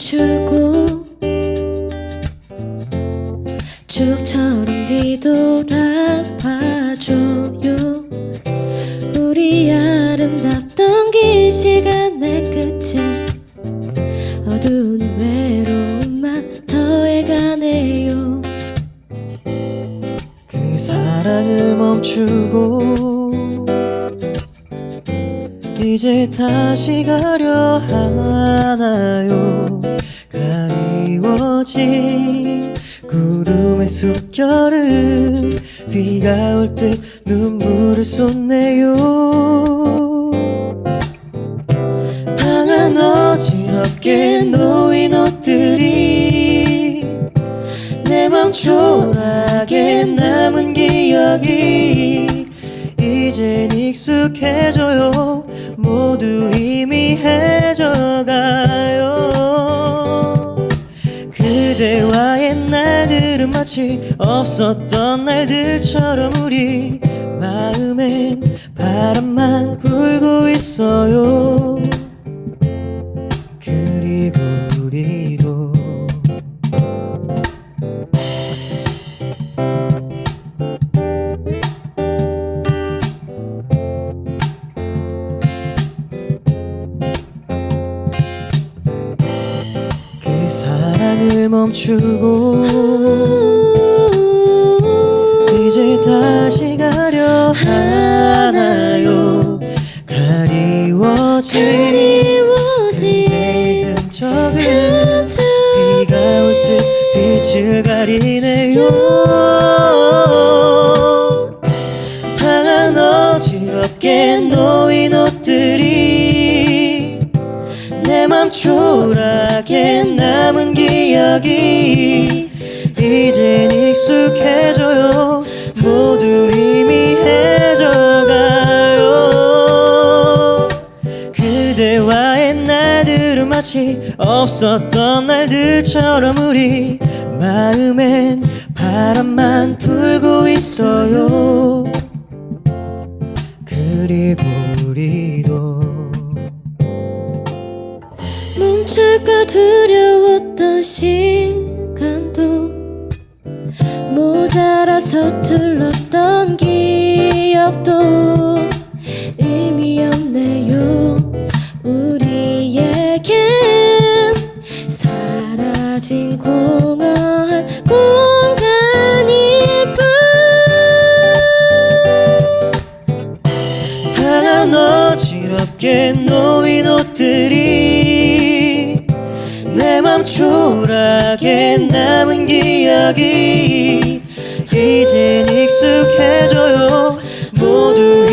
멈추고 쭉처럼 뒤돌아봐줘요. 우리 아름답던 긴 시간의 끝에 어두운 외로움만 더해가네요. 그 사랑을 멈추고 이제 다시 가려 하나요 가리워진 구름의 숨결은 비가 올 듯 눈물을 쏟네요. 방안 어지럽게 놓인 옷들이 내 맘 초라하게 남은 기억이 이젠 익숙해져요. 모두 희미해져가 마치 없었던 날들처럼 우리 사랑을 멈추고 이제 다시 가려 하나요? 가리워진 내 흔적은 비가 올 듯 빛을 가리네요. 방안 어지럽게 놓인 옷들이 내맘 남은 기억이 이젠 익숙해져요. 모두 희미해져가요. 그대와의 날들은 마치 없었던 날들처럼 우리 마음엔 바람만 불고 있어요. 그리고 두려웠던 시간도 모자라 서툴렀던 기억도 의미 없네요. 우리에겐 사라진 공허한 공간일 뿐. 방안 어지럽게 놓인 옷들이 내 맘 초라하게 남은 기억이 이젠 익숙해져요. 모두